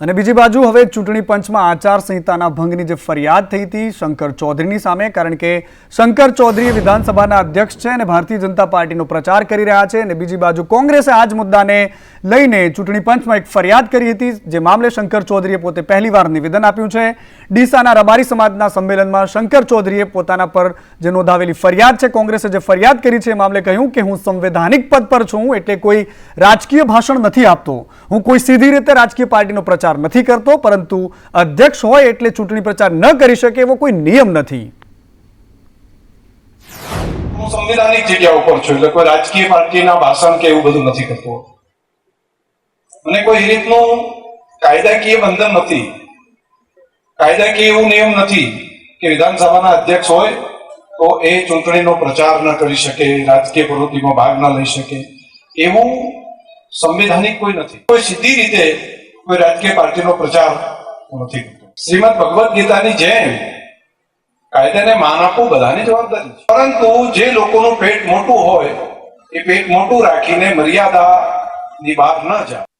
અને બીજી બાજુ હવે ચૂંટણી પંચમાં આચાર સંહિતાના ભંગની જે ફરિયાદ થઈ હતી શંકર ચૌધરીની સામે, કારણ કે શંકર ચૌધરી વિધાનસભાના અધ્યક્ષ છે અને ભારતીય જનતા પાર્ટીનો પ્રચાર કરી રહ્યા છે અને બીજી બાજુ કોંગ્રેસે આ જ મુદ્દાને લઈને ચૂંટણી પંચમાં એક ફરિયાદ કરી હતી, જે મામલે શંકર ચૌધરીએ પોતે પહેલીવાર નિવેદન આપ્યું છે. ડીસાના રબારી સમાજના સંમેલનમાં શંકર ચૌધરીએ પોતાના પર જે નોંધાવેલી ફરિયાદ છે, કોંગ્રેસે જે ફરિયાદ કરી છે એ મામલે કહ્યું કે હું સંવૈધાનિક પદ પર છું, એટલે કોઈ રાજકીય ભાષણ નથી આપતો. હું કોઈ સીધી રીતે રાજકીય પાર્ટીનો પ્રચાર નથી કરતો, પરંતુ અધ્યક્ષ હોય એટલે ચૂંટણી પ્રચાર ન કરી શકે એવો કોઈ નિયમ નથી. હું સંવિધાનિક જગ્યા ઉપર છું એટલે કોઈ રાજકીય પાર્ટીના ભાષણ કે એવું બધું નથી કરતો. અને કોઈ રીતનું કાયદાકીય બંધન નથી. કાયદાકીય એવું નિયમ નથી કે વિધાનસભાના અધ્યક્ષ હોય તો એ ચૂંટણીનો પ્રચાર ન કરી શકે, રાજકીય પ્રવૃત્તિમાં ભાગ ન લઈ શકે. એવું સંવિધાનિક કોઈ નથી. કોઈ સીધી રીતે કોઈ રાજકીય પાર્ટીનો પ્રચાર નથી કરતો શ્રીમદ ભગવદ્ ગીતાની જેમ કાયદાને માન આપવું બધાની જવાબદારી છે. પરંતુ જે લોકોનું પેટ મોટું હોય, એ પેટ મોટું રાખીને મર્યાદાની બહાર ન જાય.